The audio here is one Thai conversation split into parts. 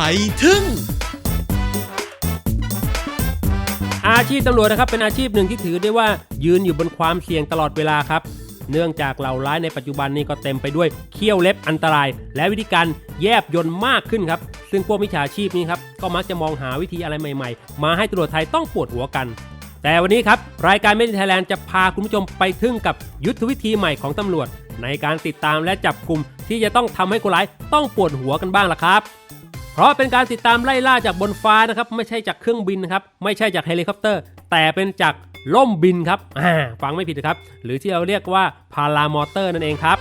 ไทยทึ่ง อาชีพตำรวจนะครับเป็นอาชีพหนึ่งที่ถือได้ว่ายืนอยู่บนความเสี่ยงตลอดเวลาครับ เนื่องจากเหล่าร้ายในปัจจุบันนี้ก็เต็มไปด้วยเขี้ยวเล็บอันตราย และวิธีการแยบยนต์มากขึ้นครับ ซึ่งพวกมิจฉาชีพนี้ครับก็มักจะมองหาวิธีอะไรใหม่ๆ มาให้ตำรวจไทยต้องปวดหัวกัน แต่วันนี้ครับรายการ Made in Thailand จะพาคุณผู้ชมไปทึ่งกับยุทธวิธีใหม่ของตำรวจ ในการติดตามและจับกลุ่มที่จะต้องทำให้คนร้ายต้องปวดหัวกันบ้างล่ะครับ เพราะเป็นการติดตามไล่ล่าจากบนฟ้านะครับไม่ใช่จากเครื่องบินนะครับไม่ใช่จากเฮลิคอปเตอร์ แต่เป็นจากล่มบินครับอ่าฟังไม่ผิดนะครับหรือที่เราเรียกว่าพารามอเตอร์นั่นเองครับ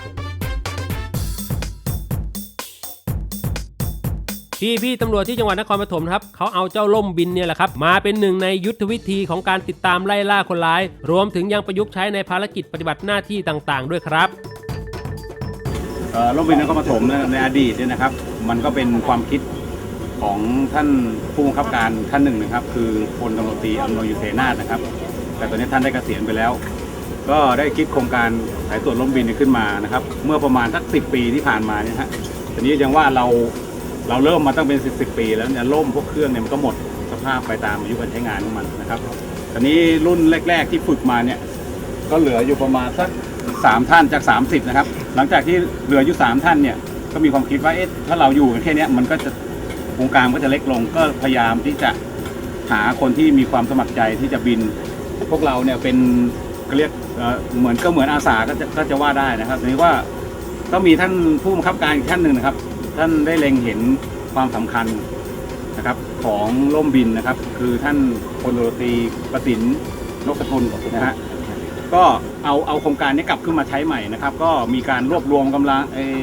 พี่พี่ตำรวจที่จังหวัดนครปฐมนะครับเขาเอาเจ้าล่มบินเนี่ยแหละครับมาเป็นหนึ่งในยุทธวิธีของการติดตามไล่ล่าคนร้าย รวมถึงยังประยุกต์ใช้ในภารกิจปฏิบัติหน้าที่ต่างๆ ด้วยครับเอ่อโรงเรียนนครปฐมในอดีตเนี่ยนะครับ มันก็เป็นความคิด ของท่านผู้บังคับการท่านหนึ่งนะครับ คือพลตำรวจตรีอำนวยยุเทนาถนะครับ แต่ตอนนี้ท่านได้เกษียณไปแล้ว ก็ได้คิดโครงการสายตรวจล่มบินขึ้นมานะครับ เมื่อประมาณสักสิปีที่ผ่านมาเนี่ยฮะทีนี้ยังว่าเราเราเริ่มมาตั้งเป็นสิบสิบปี แล้วเนี่ยล่มพวกเครื่องเนี่ยมันก็หมดสภาพไปตามอายุการใช้งานของมันนะครับตอนนี้รุ่นแรก ๆ ที่ฝึกมาเนี่ยก็เหลืออยู่ประมาณสักสามท่านจาก 30 นะครับ หลังจากที่เหลืออยู่สามท่านเนี่ย ก็มีความคิดว่า เอ๊ะ ถ้าเราอยู่กันแค่นี้มันก็จะ วงการก็จะเล็กลงก็พยายามที่จะหาคนที่มีความสมัครใจที่จะบิน พวกเราเนี่ยเป็นก็เรียกเหมือนก็เหมือนอาสาก็จะก็จะว่าได้นะครับทีนี้ว่าก็มีท่านผู้บังคับการอีกท่านหนึ่งนะครับ ท่านได้เล็งเห็นความสำคัญนะครับของล่มบินนะครับ คือท่านพลตำรวจตรีประสินนกสกุลนะฮะก็เอาเอาโครงการนี้กลับขึ้นมาใช้ใหม่นะครับ ก็มีการรวบรวมกำลังเออ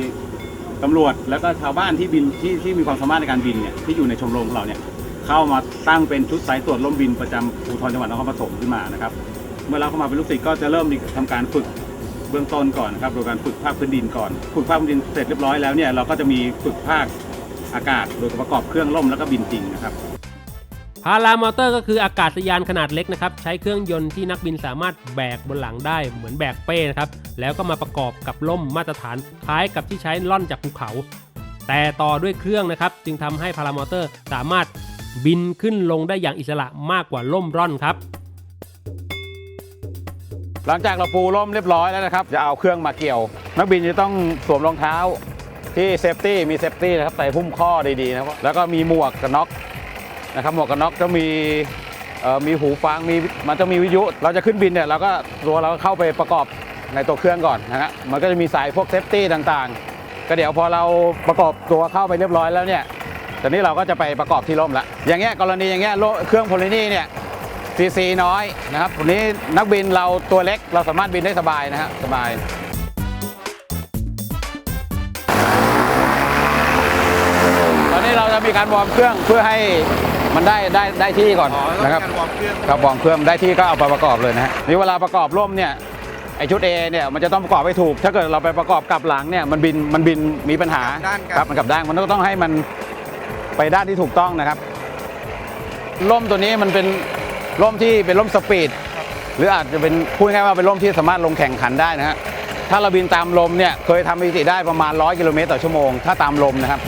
ตำรวจแล้วก็ชาวบ้านที่บินที่ที่มีความสามารถในการบินเนี่ยที่อยู่ในชมรมของเราเนี่ยเข้ามาตั้งเป็นชุดสายตรวจล่มบินประจำภูธรจังหวัดนครปฐมขึ้นมานะครับ เมื่อเราเข้ามาเป็นลูกศิษย์ก็จะเริ่มมีทำการฝึกเบื้องต้นก่อนนะครับโดยการฝึกภาคพื้นดินก่อนฝึกภาคพื้นดินเสร็จเรียบร้อยแล้วเนี่ยเราก็จะมีฝึกภาคอากาศโดยประกอบเครื่องล่มแล้วก็บินจริงนะครับ พารามอเตอร์ก็คืออากาศยานขนาดเล็กนะครับ ใช้เครื่องยนต์ที่นักบินสามารถแบกบนหลังได้เหมือนแบกเป้นะครับ แล้วก็มาประกอบกับล่มมาตรฐานคล้ายกับที่ใช้ล่อนจากภูเขา แต่ต่อด้วยเครื่องนะครับ จึงทำให้พารามอเตอร์สามารถบินขึ้นลงได้อย่างอิสระมากกว่าล่มร่อนครับ หลังจากเราปูร่มเรียบร้อยแล้วนะครับ จะเอาเครื่องมาเกี่ยว นักบินจะต้องสวมรองเท้าที่เซฟตี้มีเซฟตี้นะครับใส่หุ้มข้อดีๆนะครับแล้วก็มีหมวกกันน็อก นะครับหมวกกันน็อกจะมีมีหูฟังมีมันจะมีวิทยุ เราจะขึ้นบินเนี่ยเราก็ตัวเราก็เข้าไปประกอบในตัวเครื่องก่อนนะฮะมันก็จะมีสายพวกเซฟตี้ต่างๆ ก็เดี๋ยวพอเราประกอบตัวเข้าไปเรียบร้อยแล้วเนี่ยตอนนี้เราก็จะไปประกอบที่ร่มละอย่างเงี้ยกรณีอย่างเงี้ยเครื่องโพลินีเนี่ยซีซีน้อยนะครับวันนี้นักบินเราตัวเล็กเราสามารถบินได้สบายนะฮะสบายตอนนี้เราจะมีการวอร์มเครื่องเพื่อให้ มันได้ได้ได้ที่ก่อนนะครับครับวอร์มเครื่องได้ที่ก็เอาไปประกอบเลยนะฮะนี่เวลาประกอบร่มเนี่ยไอชุด A เนี่ยมันจะต้องประกอบให้ถูก ถ้าเกิดเราไปประกอบกลับหลังเนี่ยมันบินมันบินมีปัญหาครับมันกลับด้านมันก็ต้องให้มันไปด้านที่ถูกต้องนะครับร่มตัวนี้มันเป็นร่มที่เป็นร่มสปีดหรืออาจจะเป็นพูดง่ายๆว่าเป็นร่มที่สามารถลงแข่งขันได้นะฮะถ้าเราบินตามลมเนี่ยเคยทำสถิติได้ประมาณ 100 กิโลเมตรต่อชั่วโมงถ้าตามลมนะครับ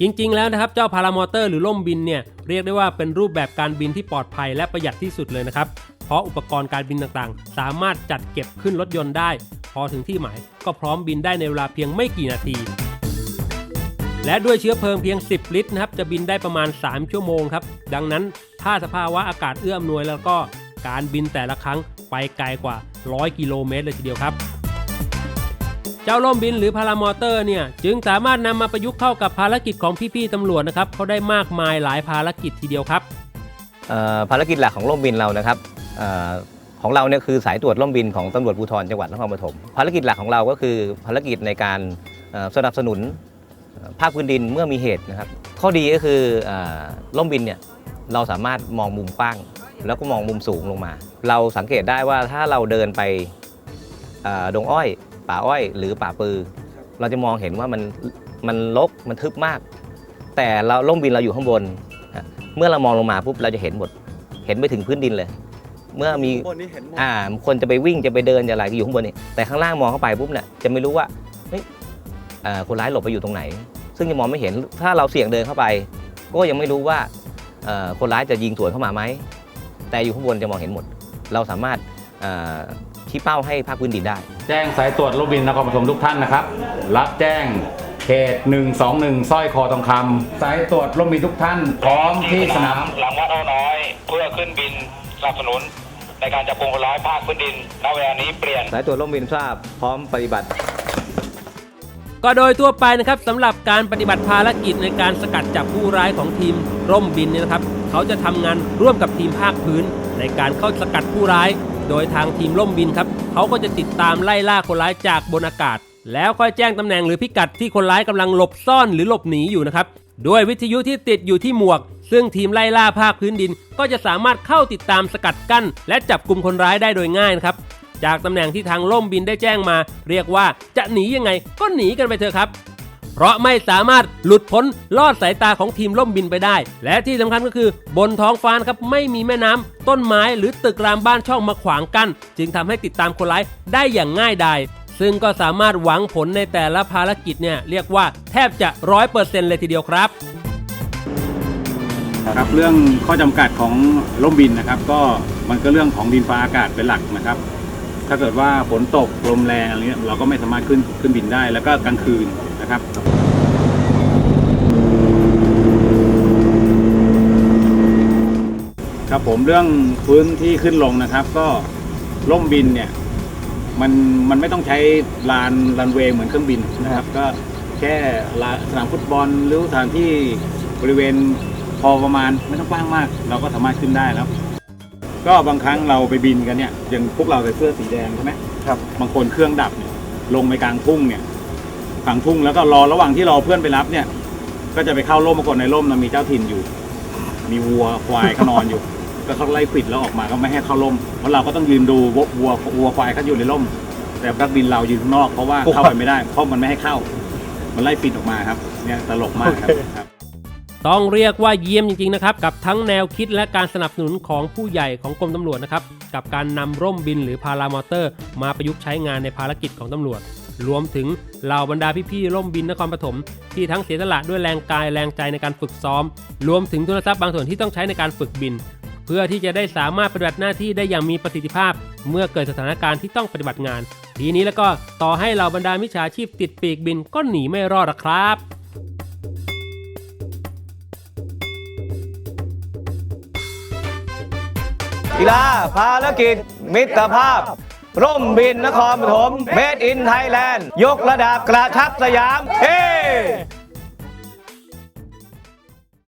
จริงๆ แล้วนะครับ เจ้าพารามอเตอร์หรือล่มบินเนี่ยเรียกได้ว่าเป็นรูปแบบการบินที่ปลอดภัยและประหยัดที่สุดเลยนะครับ เพราะอุปกรณ์การบินต่างๆ สามารถจัดเก็บขึ้นรถยนต์ได้ พอถึงที่หมายก็พร้อมบินได้ในเวลาเพียงไม่กี่นาที และด้วยเชื้อเพลิงเพียง 10 ลิตรนะครับจะบินได้ประมาณ 3 ชั่วโมงครับดังนั้นถ้าสภาวะอากาศเอื้ออำนวยแล้วก็การบินแต่ละครั้งไปไกลกว่า 100 กิโลเมตรเลยทีเดียวครับ เจ้าล่มบินหรือพารามอเตอร์เนี่ยจึงสามารถนำมาประยุกต์เข้ากับภารกิจของพี่ๆตำรวจนะครับเขาได้มากมายหลายภารกิจทีเดียวครับภารกิจหลักของร่มบินเรานะครับออของเราเนี่ยคือสายตรวจร่มบินของตำรวจภูธรจังหวัดนครปฐมภารกิจหลักของเราก็คือภารกิจในการสนับสนุนภาคพื้นดินเมื่อมีเหตุนะครับ ข้อดีก็คือเอ่อร่มบินเนี่ยเราสามารถมองมุมกว้าง แล้วก็มองมุมสูงลงมา เราสังเกตได้ว่าถ้าเราเดินไปดงอ้อย ป่าอ้อย หรือป่าปือ เราจะมองเห็นว่ามันมันรกมันทึบมาก แต่เราร่มบินเราอยู่ข้างบน เมื่อเรามองลงมาปุ๊บเราจะเห็นหมด เห็นไปถึงพื้นดินเลย เมื่อมีบนนี้เห็นหมดอ่าคนจะไปวิ่งจะไปเดินจะอะไรก็อยู่ข้างบนนี่แต่ข้างล่างมองเข้าไปปุ๊บเนี่ยจะไม่รู้ว่าเฮ้ยเอ่อคนร้ายหลบไปอยู่ตรงไหน ซึ่งจะมองไม่เห็นถ้าเราเสี่ยงเดินเข้าไป ก็ยังไม่รู้ว่าเอ่อคนร้ายจะยิงสวนเข้ามาไหม แต่อยู่ข้างบนจะมองเห็นหมด เราสามารถเอ่อชี้เป้าให้ภาคพื้นดินได้ แจ้งสายตรวจโรบินนครปฐมทุกท่านนะครับ รับแจ้งเขต121สร้อยคอทองคำสายตรวจโรบินทุกท่าน พร้อมที่สนามหลังวัดอ้อน้อย เพื่อขึ้นบินสนับสนุน ในการจับกลุ่มคนร้ายภาคพื้นดินณเวลานี้เปลี่ยนสายตรวจร่มบินทราบพร้อมปฏิบัติก็โดยทั่วไปนะครับสำหรับการปฏิบัติภารกิจในการสกัดจับผู้ร้ายของทีมร่มบินเนี่ยนะครับ เขาจะทำงานร่วมกับทีมภาคพื้นในการเข้าสกัดผู้ร้าย โดยทางทีมร่มบินครับเขาก็จะติดตามไล่ล่าคนร้ายจากบนอากาศ แล้วค่อยแจ้งตำแหน่งหรือพิกัดที่คนร้ายกำลังหลบซ่อนหรือหลบหนีอยู่นะครับด้วยวิทยุที่ติดอยู่ที่หมวก ซึ่งทีมไล่ล่าภาคพื้นดิน ก็จะสามารถเข้าติดตามสกัดกั้น และจับกลุ่มคนร้ายได้โดยง่ายนะครับจากตำแหน่งที่ทางล่มบินได้แจ้งมา เรียกว่าจะหนียังไงก็หนีกันไปเถอะครับ เพราะไม่สามารถหลุดพ้นลอดสายตาของทีมล่มบินไปได้ และที่สำคัญก็คือบนท้องฟ้านะครับไม่มีแม่น้ำต้นไม้หรือตึกรามบ้านช่องมาขวางกั้นจึงทำให้ติดตามคนร้ายได้อย่างง่ายดายซึ่งก็สามารถหวังผลในแต่ละภารกิจเนี่ยเรียกว่าแทบจะร้อยเปอร์เซ็นต์เลยทีเดียวครับครับเรื่องข้อจำกัดของร่มบินนะครับ ก็มันก็เรื่องของดินฟ้าอากาศเป็นหลักนะครับ ถ้าเกิดว่าฝนตกลมแรงอะไรเงี้ยเราก็ไม่สามารถขึ้นขึ้นบินได้ แล้วก็กลางคืน นะครับครับผมเรื่องพื้นที่ขึ้นลงนะครับ ก็ร่มบินเนี่ยมันมันไม่ต้องใช้ลานรันเวย์เหมือนเครื่องบินนะครับ ก็แค่ลานสนามฟุตบอลหรือสถานที่บริเวณพอประมาณไม่ต้องกว้างมาก เราก็สามารถขึ้นได้แล้วก็บางครั้งเราไปบินกันเนี่ยอย่างพวกเราใส่เสื้อสีแดงใช่ไหมครับบางคนเครื่องดับเนี่ยลงไปกลางทุ่งเนี่ย กลางทุ่งแล้วก็รอระหว่างที่รอเพื่อนไปรับเนี่ย ก็จะไปเข้าร่มปรากฏในร่มนะมีเจ้าถิ่นอยู่ มีวัวควายเขานอนอยู่ ก็เขาไล่ปิดแล้วออกมาก็ไม่ให้เข้าร่มเพราะเราก็ต้องยืนดูวัววัววัวควายเขาอยู่ในร่ม แต่นักบินเรายืนข้างนอกเพราะว่าเข้าไปไม่ได้เพราะมันไม่ให้เข้า มันไล่ปิดออกมาครับเนี่ยตลกมากครับครับต้องเรียกว่าเยี่ยมจริงๆนะครับกับทั้งแนวคิดและการสนับสนุนของผู้ใหญ่ของกรมตำรวจนะครับกับการนำร่มบินหรือพารามอเตอร์ มาประยุกต์ใช้งานในภารกิจของตำรวจ รวมถึงเหล่าบรรดาพี่ๆร่มบินนครปฐมที่ทั้งเสียสละด้วยแรงกายแรงใจในการฝึกซ้อม รวมถึงทุนทรัพย์บางส่วนที่ต้องใช้ในการฝึกบิน เพื่อที่จะได้สามารถปฏิบัติหน้าที่ได้อย่างมีประสิทธิภาพ เมื่อเกิดสถานการณ์ที่ต้องปฏิบัติงาน ทีนี้แล้วก็ต่อให้เหล่าบรรดามิจฉาชีพติดปีกบินก็หนีไม่รอดหรอกครับกีฬาภารกิจ มิตรภาพ ร่มบินนครปฐมเมดอินไทยแลนด์ ยกระดับกระชับสยาม เฮ้